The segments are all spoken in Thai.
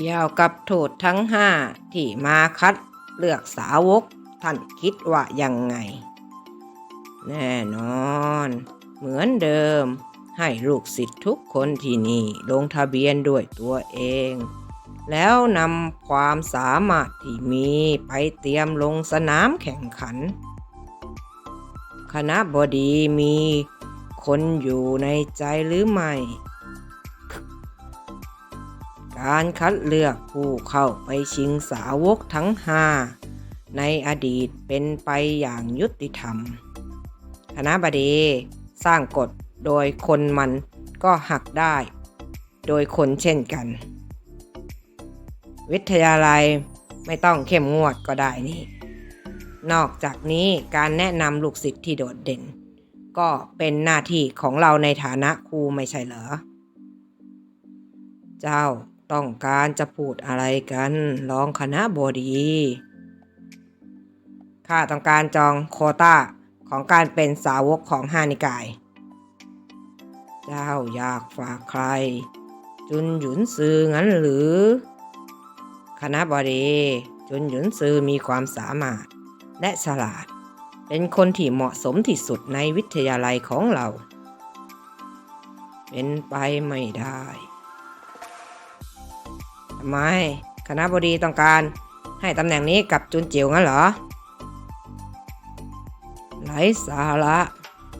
เกี่ยวกับโทษทั้งห้าที่มาคัดเลือกสาวกท่านคิดว่ายังไง แน่นอน เหมือนเดิม ให้ลูกศิษย์ทุกคนที่นี่ลงทะเบียนด้วยตัวเอง แล้วนำความสามารถที่มีไปเตรียมลงสนามแข่งขัน คณะบดีมีคนอยู่ในใจหรือไม่ การคัดเลือกผู้เข้าไปชิงสาวกทั้งห้าในอดีตเป็นไปอย่างยุติธรรม คณะบดีสร้างกฎโดยคนมันก็หักได้ โดยคนเช่นกัน วิทยาลัยไม่ต้องเข้มงวดก็ได้นี่ นอกจากนี้การแนะนำลูกศิษย์ที่โดดเด่น ก็เป็นหน้าที่ของเราในฐานะครูไม่ใช่เหรอ เจ้า ต้องการจะพูดอะไรกันรองคณะบดี ข้าต้องการจองโคต้าของการเป็นสาวกของฮานิกาย เจ้าอยากฝากใคร จุนหยุนซืองั้นหรือ คณะบดี จุนหยุนซือมีความสามารถและฉลาด เป็นคนที่เหมาะสมที่สุดในวิทยาลัยของเรา เป็นไปไม่ได้ ทำไมคณะบดีต้องการให้ตำแหน่งนี้กับจุนจิ๋วงั้นเหรอไร้สาระ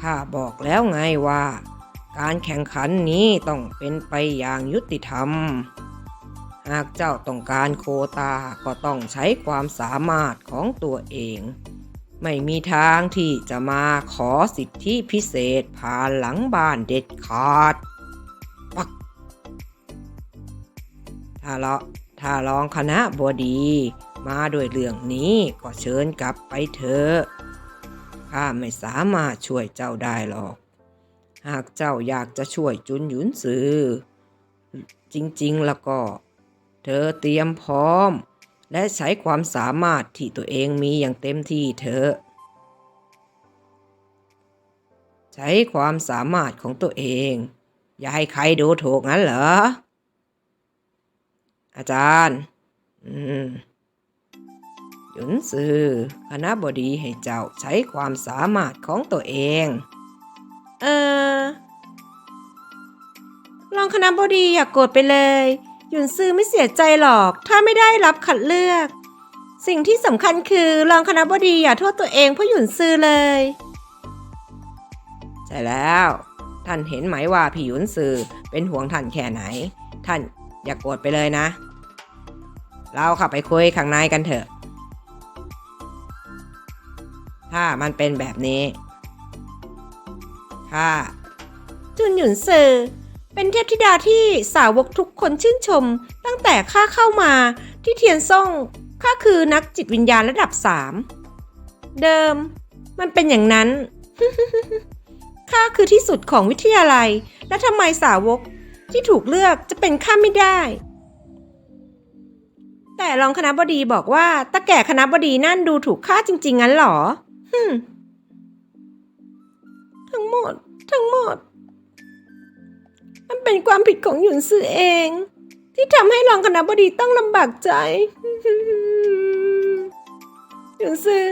ข้าบอกแล้วไงว่า การแข่งขันนี้ต้องเป็นไปอย่างยุติธรรม หากเจ้าต้องการโคตาก็ต้องใช้ความสามารถของตัวเอง ไม่มีทางที่จะมาขอสิทธิพิเศษผ่านหลังบ้านเด็ดขาด ถ้าเราถ้ารองคณะบดี มาด้วยเรื่องนี้ก็เชิญกลับไปเถอะข้าไม่สามารถช่วยเจ้าได้หรอก หากเจ้าอยากจะช่วยจุนหยุนซือ จริงๆแล้วก็ เธอเตรียมพร้อม และใช้ความสามารถที่ตัวเองมีอย่างเต็มที่เถอะใช้ความสามารถของตัวเอง อย่าให้ใครดูถูกงั้นเหรอ อาจารย์หยุนซือคณะบดีให้เจ้าใช้ความสามารถของตัวเอง เออรองคณะบดีอย่ากโกรธไปเลย หยุนซือไม่เสียใจหรอก ถ้าไม่ได้รับคัดเลือก สิ่งที่สำคัญคือรองคณะบดีอย่าโทษตัวเองเพราะหยุนซือเลย ใช่แล้ว ท่านเห็นไหมว่าพี่หยุนซือเป็นห่วงท่านแค่ไหน ท่าน อย่ากโกรธไปเลยนะ เราข้าไปคุยข้างในกันเถอะ ถ้ามันเป็นแบบนี้ข้าจุนหยุนเซอเป็นเทพธิดาที่สาวกทุกคนชื่นชม ตั้งแต่ข้าเข้ามาที่เทียนซ่งข้าคือนักจิตวิญญาณระดับสามเดิม มันเป็นอย่างนั้นข้าคือที่สุดของวิทยาลัย และทำไมสาวก ที่ถูกเลือกจะเป็นข้าไม่ได้ แต่รองคณะบดีบอกว่าตาแก่คณะบดีนั่นดูถูกข้าจริง ๆ งั้นหรอฮึทั้งหมด ทั้งหมด มันเป็นความผิดของหยุนซือเอง ที่ทำให้รองคณะบดีต้องลำบากใจหยุนซือ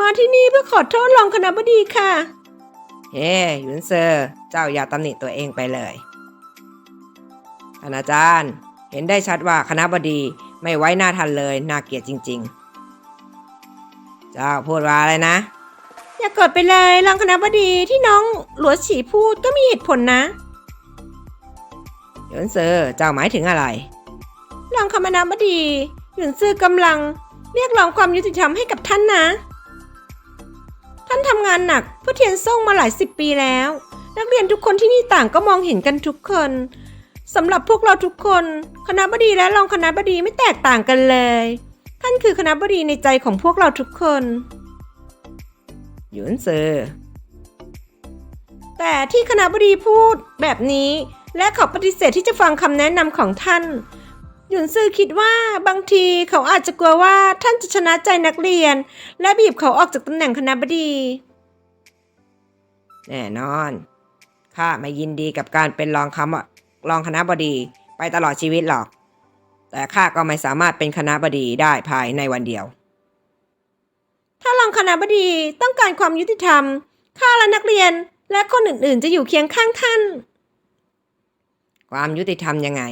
มาที่นี่เพื่อขอโทษรองคณะบดีค่ะ เฮ้หยุนซือเจ้าอย่าตำหนิตัวเองไปเลย ท่านอาจารย์ เห็นได้ชัดว่าคณะบดีไม่ไว้หน้าทันเลยน่าเกลียดจริง ๆ เจ้าพูดว่าอะไรนะ อย่ากกดไปเลยรองคณะบดีที่น้องหลัวฉีพูดก็มีเหตุผลนะหยุนซือเจ้าหมายถึงอะไรรองคณะบดีหยุนซือกำลังเรียกร้องความยุติธรรมให้กับท่านนะ ท่านทำงานหนักเพื่อเทียนส่งมาหลายสิบปีแล้ว นักเรียนทุกคนที่นี่ต่างก็มองเห็นกันทุกคน สำหรับพวกเราทุกคน คณะบดีและรองคณะบดีไม่แตกต่างกันเลยท่านคือคณะบดีในใจของพวกเราทุกคนหยุนซือแต่ที่คณะบดีพูดแบบนี้ และเขาปฏิเสธที่จะฟังคำแนะนำของท่านหยุนซือคิดว่าบางทีเขาอาจจะกลัวว่าท่านจะชนะใจนักเรียน และบีบเขาออกจากตำแหน่งคณะบดี แน่นอน ข้าไม่ยินดีกับการเป็นรองคำ รองคณะบดีไปตลอดชีวิตหรอก แต่ข้าก็ไม่สามารถเป็นคณะบดีได้ภายในวันเดียว ถ้ารองคณะบดีต้องการความยุติธรรม ข้าและนักเรียนและคนอื่นๆ จะอยู่เคียงข้างท่าน ความยุติธรรมยังไง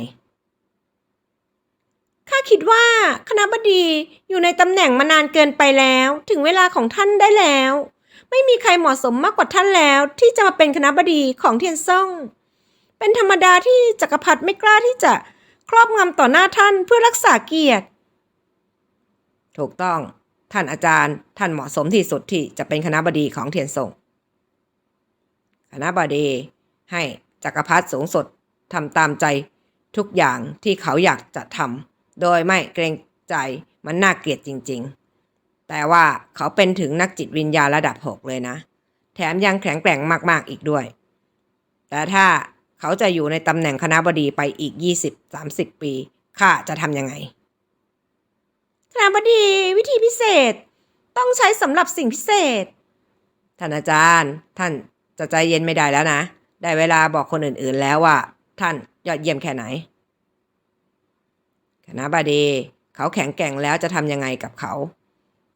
ข้าคิดว่าคณะบดีอยู่ในตำแหน่งมานานเกินไปแล้ว ถึงเวลาของท่านได้แล้ว ไม่มีใครเหมาะสมมากกว่าท่านแล้ว ที่จะมาเป็นคณะบดีของเทียนซ่ง เป็นธรรมดาที่จักรพรรดิไม่กล้าที่จะครอบงำต่อหน้าท่านเพื่อรักษาเกียรติ ถูกต้อง ท่านอาจารย์ ท่านเหมาะสมที่สุดที่จะเป็นคณะบดีของเทียนซ่ง คณะบดีให้จักรพรรดิสูงสุดทำตามใจทุกอย่างที่เขาอยากจะทำโดยไม่เกรงใจมันน่าเกลียดจริง ๆ แต่ว่าเขาเป็นถึงนักจิตวิญญาณระดับ6เลยนะ แถมยังแข็งแกร่งมากๆอีกด้วย แต่ถ้า เขาจะอยู่ในตำแหน่งคณะบดีไปอีก 20-30 ปี ข้าจะทำยังไง คณะบดีวิธีพิเศษ ต้องใช้สำหรับสิ่งพิเศษ ท่านอาจารย์ ท่านจะใจเย็นไม่ได้แล้วนะ ได้เวลาบอกคนอื่นๆแล้วว่า ท่านยอดเยี่ยมแค่ไหน คณะบดี เขาแข็งแกร่งแล้วจะทำยังไงกับเขา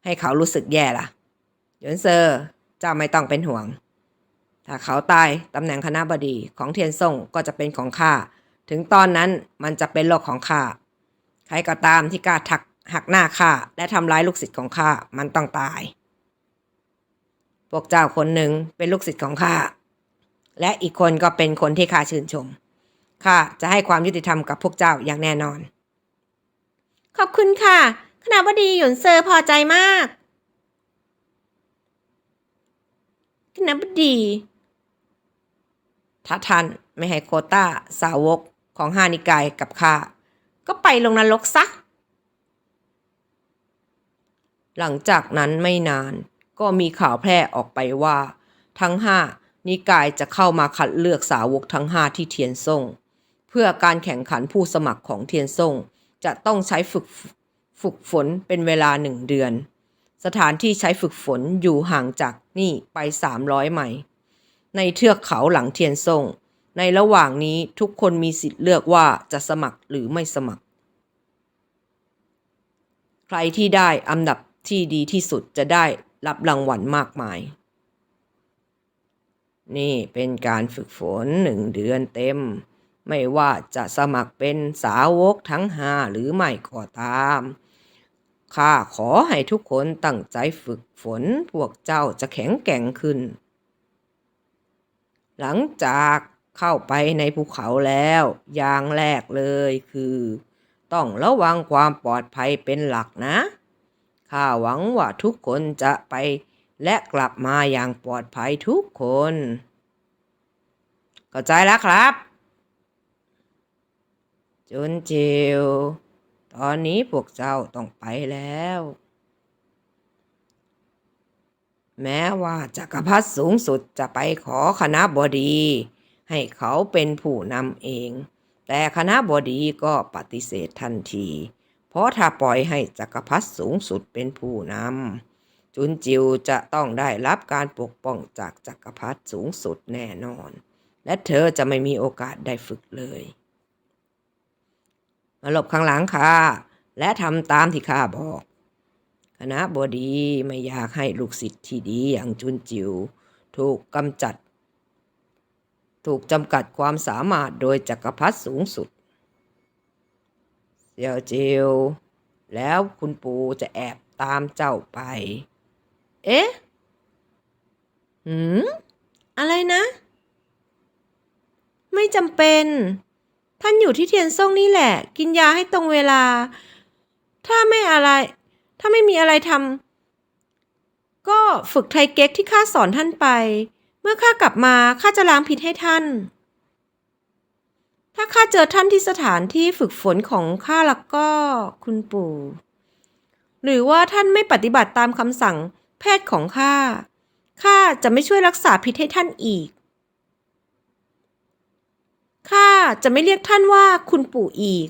ให้เขารู้สึกแย่ล่ะยนเซอร์เจ้าไม่ต้องเป็นห่วง ถ้าเขาตายตำแหน่งคณะบดีของเทียนซ่งก็จะเป็นของข้า ถึงตอนนั้นมันจะเป็นโลกของข้า ใครก็ตามที่กล้าทักหักหน้าข้าและทำร้ายลูกศิษย์ของข้า มันต้องตาย พวกเจ้าคนหนึ่งเป็นลูกศิษย์ของข้า และอีกคนก็เป็นคนที่ข้าชื่นชม ข้าจะให้ความยุติธรรมกับพวกเจ้าอย่างแน่นอน ขอบคุณค่ะ คณะบดีหยวนเซอร์พอใจมาก คณะบดี ถ้าท่านไม่ให้โคต้าสาวกของห้านิกายกับข้าก็ไปลงนรกซะ หลังจากนั้นไม่นานก็มีข่าวแพร่ออกไปว่า ทั้งห้านิกายจะเข้ามาคัดเลือกสาวกทั้งห้าที่เทียนซ่ง เพื่อการแข่งขันผู้สมัครของเทียนซ่ง จะต้องใช้ฝึกฝึกฝนเป็นเวลาหนึ่งเดือน สถานที่ใช้ฝึกฝนอยู่ห่างจากนี่ไป 300ไมล์ ในเทือกเขาหลังเทียนซ่ง ในระหว่างนี้ทุกคนมีสิทธิ์เลือกว่าจะสมัครหรือไม่สมัคร ใครที่ได้อันดับที่ดีที่สุดจะได้รับรางวัลมากมาย นี่เป็นการฝึกฝนหนึ่งเดือนเต็ม ไม่ว่าจะสมัครเป็นสาวกทั้งห้าหรือไม่ก็ตามข้าขอให้ทุกคนตั้งใจฝึกฝนพวกเจ้าจะแข็งแกร่งขึ้น หลังจากเข้าไปในภูเขาแล้ว อย่างแรกเลยคือ ต้องระวังความปลอดภัยเป็นหลักนะ ข้าหวังว่าทุกคนจะไปและกลับมาอย่างปลอดภัยทุกคน เข้าใจแล้วครับจุนจิว ตอนนี้พวกเจ้าต้องไปแล้ว แม้ว่าจักรพรรดิสูงสุดจะไปขอคณะบดี ให้เขาเป็นผู้นำเอง แต่คณะบดีก็ปฏิเสธทันที เพราะถ้าปล่อยให้จักรพรรดิสูงสุดเป็นผู้นำจุนจิวจะต้องได้รับการปกป้องจากจักรพรรดิสูงสุดแน่นอน และเธอจะไม่มีโอกาสได้ฝึกเลยมาหลบข้างหลังค่ะและทำตามที่ข้าบอก คณะบดีไม่อยากให้ลูกศิษย์ที่ดีอย่างจุนจิว ถูกกำจัด ถูกจำกัดความสามารถโดยจักรพรรดิสูงสุดเสี่ยวจิว แล้วคุณปู่จะแอบตามเจ้าไป เอ๊ะ หืม อะไรนะ ไม่จำเป็น ท่านอยู่ที่เทียนซ่งนี่แหละ กินยาให้ตรงเวลา ถ้าไม่อะไร ถ้าไม่มีอะไรทำก็ฝึกไทเก๊กที่ข้าสอนท่านไป เมื่อข้ากลับมาข้าจะล้างพิษให้ท่าน ถ้าข้าเจอท่านที่สถานที่ฝึกฝนของข้าแล้วก็คุณปู่ หรือว่าท่านไม่ปฏิบัติตามคำสั่งแพทย์ของข้าข้าจะไม่ช่วยรักษาพิษให้ท่านอีกข้าจะไม่เรียกท่านว่าคุณปู่อีก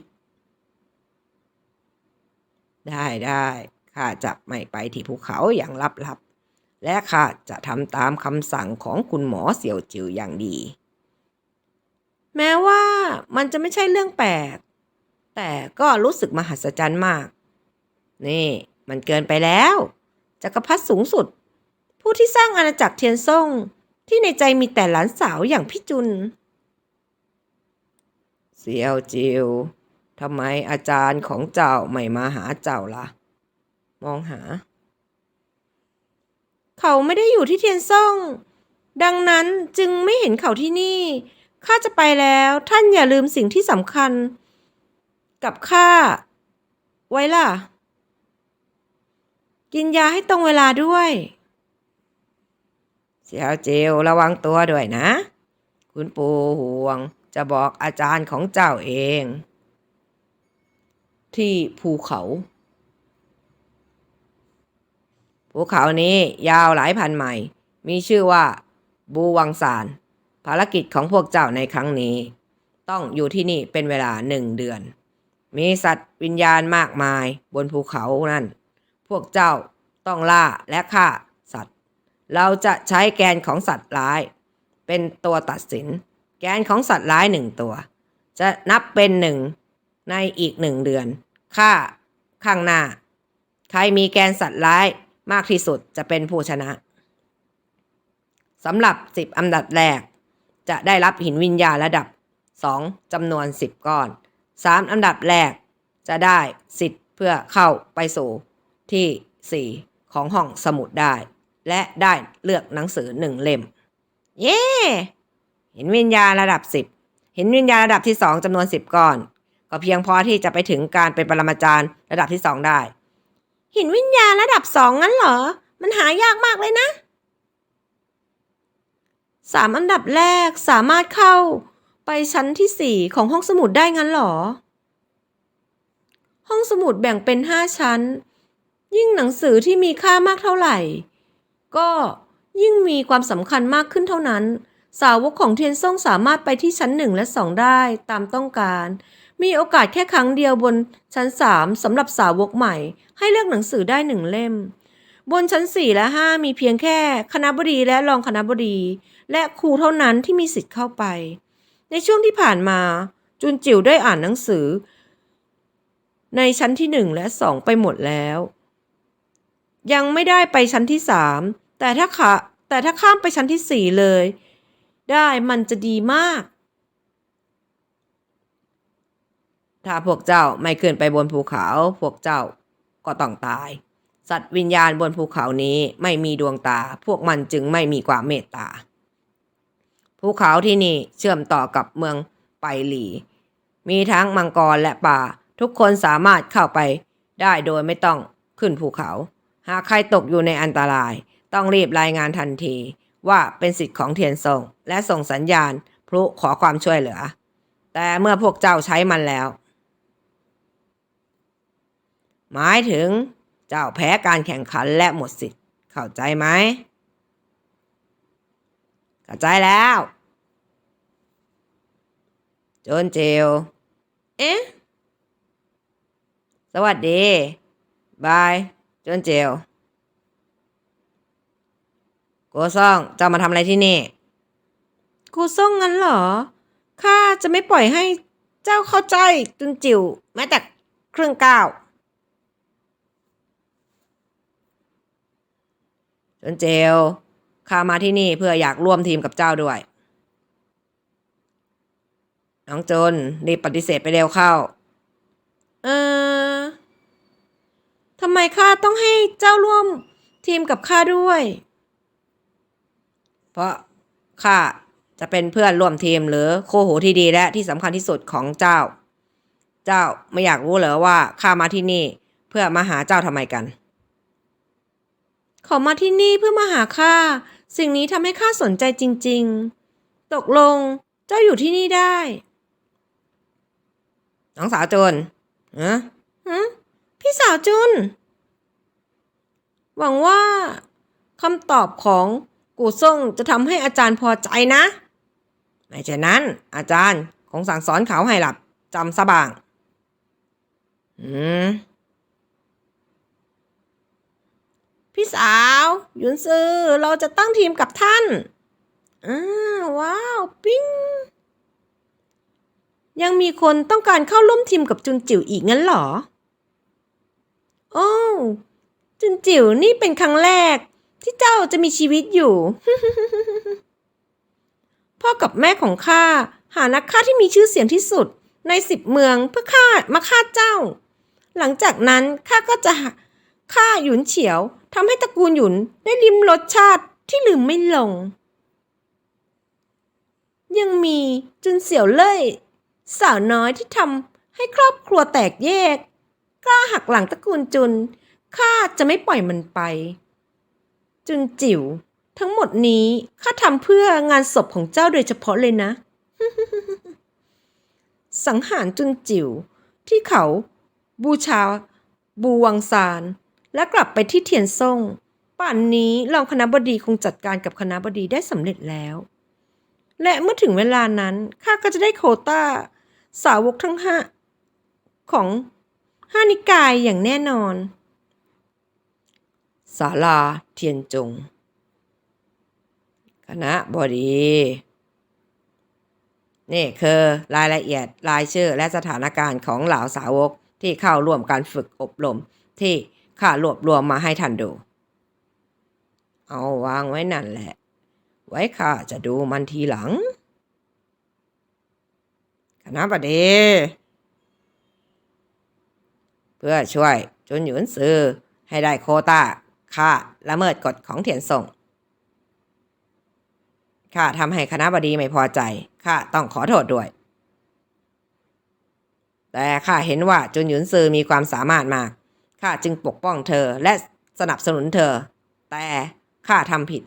ได้ได้ ข้าจะไม่ไปที่ภูเขาอย่างลับๆ และข้าจะทำตามคำสั่งของคุณหมอเสี่ยวจิวอย่างดี แม้ว่ามันจะไม่ใช่เรื่องแปลก แต่ก็รู้สึกมหัศจรรย์มาก นี่มันเกินไปแล้วจักรพรรดิสูงสุด ผู้ที่สร้างอาณาจักรเทียนซ่งที่ในใจมีแต่หลานสาวอย่างพี่จุน เสี่ยวจิวทำไมอาจารย์ของเจ้าไม่มาหาเจ้าล่ะ มองหา เขาไม่ได้อยู่ที่เทียนซ่งดังนั้นจึงไม่เห็นเขาที่นี่ ข้าจะไปแล้วท่านอย่าลืมสิ่งที่สำคัญ กับข้า ไว้ล่ะ กินยาให้ตรงเวลาด้วย เสียวเจลระวังตัวด้วยนะ คุณปู่ห่วงจะบอกอาจารย์ของเจ้าเอง ที่ภูเขา ภูเขานี้ยาวหลายพันไมล์มีชื่อว่า บูวังซาน ภารกิจของพวกเจ้าในครั้งนี้ ต้องอยู่ที่นี่เป็นเวลาหนึ่งเดือน มีสัตว์วิญญาณมากมายบนภูเขานั่น พวกเจ้าต้องล่าและฆ่าสัตว์ เราจะใช้แกนของสัตว์ร้าย เป็นตัวตัดสิน แกนของสัตว์ร้ายหนึ่งตัว จะนับเป็นหนึ่งในอีกหนึ่งเดือนค่าข้างหน้า ใครมีแกนสัตว์ร้าย มากที่สุดจะเป็นผู้ชนะสำหรับ 10 อันดับแรก จะได้รับหินวิญญาณระดับ 2จำนวน 10 ก้อน 3 อันดับแรก จะได้สิทธิ์เพื่อเข้าไปสู่ที่ 4 ของห้องสมุดได้ และได้เลือกหนังสือหนึ่งเล่ม เย้หินวิญญาณระดับ 10 หินวิญญาณระดับที่ 2จำนวน 10 ก้อน ก็เพียงพอที่จะไปถึงการเป็นปรมาจารย์ระดับที่ 2 ได้ หินวิญญาณระดับสองงั้นเหรอ มันหายากมากเลยนะสามอันดับแรกสามารถเข้าไปชั้นที่สี่ของห้องสมุดได้งั้นเหรอ ห้องสมุดแบ่งเป็นห้าชั้น ยิ่งหนังสือที่มีค่ามากเท่าไหร่ ก็ยิ่งมีความสำคัญมากขึ้นเท่านั้น สาวกของเทียนซ่งสามารถไปที่ชั้นหนึ่งและสองได้ตามต้องการ มีโอกาสแค่ครั้งเดียวบนชั้นสามสำหรับสาวกใหม่ ให้เลือกหนังสือได้หนึ่งเล่ม บนชั้นสี่และห้ามีเพียงแค่คณะบดีและรองคณะบดี และครูเท่านั้นที่มีสิทธิ์เข้าไป ในช่วงที่ผ่านมาจุนจิ๋วได้อ่านหนังสือ ในชั้นที่หนึ่งและสองไปหมดแล้ว ยังไม่ได้ไปชั้นที่สามแต่ถ้าขาแต่ถ้าข้ามไปชั้นที่สี่เลย ได้มันจะดีมาก ถ้าพวกเจ้าไม่ขึ้นไปบนภูเขา พวกเจ้าก็ต้องตาย สัตว์วิญญาณบนภูเขานี้ไม่มีดวงตา พวกมันจึงไม่มีความเมตตา ภูเขาที่นี่เชื่อมต่อกับเมืองไปหลี มีทั้งมังกรและป่า ทุกคนสามารถเข้าไปได้โดยไม่ต้องขึ้นภูเขา หากใครตกอยู่ในอันตราย ต้องรีบรายงานทันที ว่าเป็นสิทธิ์ของเทียนซงและส่งสัญญาณพลุขอความช่วยเหลือ แต่เมื่อพวกเจ้าใช้มันแล้ว หมายถึงเจ้าแพ้การแข่งขันและหมดสิทธิ์ เข้าใจไหมเข้าใจแล้วโจนเจลเอ๊ะ สวัสดี บายโจนเจลโกซ่องเจ้ามาทำอะไรที่นี่กูซ่องงั้นเหรอ ข้าจะไม่ปล่อยให้เจ้าเข้าใจจุนจิ๋วแม้แต่ครึ่งก้าว จนเจลข้ามาที่นี่เพื่ออยากร่วมทีมกับเจ้าด้วย น้องจนรีบปฏิเสธไปเร็วเข้า เออทำไมข้าต้องให้เจ้าร่วมทีมกับข้าด้วย เพราะข้าจะเป็นเพื่อนร่วมทีมหรือโคหูที่ดีและที่สำคัญที่สุดของเจ้า เจ้าไม่อยากรู้เหรอว่าข้ามาที่นี่เพื่อมาหาเจ้าทำไมกัน เขามาที่นี่เพื่อมาหาข้า สิ่งนี้ทำให้ข้าสนใจจริง ๆ ตกลงเจ้าอยู่ที่นี่ได้ น้องสาวจุนฮะฮะพี่สาวจุน หวังว่าคำตอบของกูซ่งจะทำให้อาจารย์พอใจนะ ไม่เช่นนั้น อาจารย์คงสั่งสอนเขาให้หลับจำซะบ้าง อืม พี่สาว หยุนซือเราจะตั้งทีมกับท่านอ้าว้าว ปิ้ง ยังมีคนต้องการเข้าร่วมทีมกับจุนจิ๋วอีกงั้นเหรอ โอ้จุนจิ๋วนี่เป็นครั้งแรก ที่เจ้าจะมีชีวิตอยู่ พ่อกับแม่ของข้าหานักฆ่าที่มีชื่อเสียงที่สุดในสิบเมืองเพื่อฆ่ามาฆ่าเจ้า หลังจากนั้นข้าก็จะฆ่าหยุนเฉียว ทำให้ตระกูลหยุนได้ลิ้มรสชาติที่ลืมไม่ลง ยังมีจุนเสี่ยวเล่ยสาวน้อยที่ทำให้ครอบครัวแตกแยก กล้าหักหลังตระกูลจุนข้าจะไม่ปล่อยมันไป จุนจิ๋วทั้งหมดนี้ข้าทำเพื่องานศพของเจ้าโดยเฉพาะเลยนะ สังหารจุนจิ๋วที่เขาบูชาบูวังซาน และกลับไปที่เทียนซ่ง ป่านนี้รองคณะบดีคงจัดการกับคณะบดีได้สำเร็จแล้ว และเมื่อถึงเวลานั้นข้าก็จะได้โควต้า สาวกทั้งห้าของห้านิกายอย่างแน่นอนศาลาเทียนจง คณะบดี นี่คือรายละเอียดรายชื่อและสถานการณ์ของเหล่าสาวกที่เข้าร่วมการฝึกอบรมที่ ข้ารวบรวมมาให้ท่านดู เอาวางไว้นั่นแหละ ไว้ข้าจะดูมันทีหลัง คณะบดีเพื่อช่วยจุนหยุนซือให้ได้โควตาข้าละเมิดกฎของเทียนส่งข้าทำให้คณะบดีไม่พอใจข้าต้องขอโทษด้วย แต่ข้าเห็นว่าจุนหยุนซือมีความสามารถมาก ข้าจึงปกป้องเธอและสนับสนุนเธอ แต่ข้าทำผิด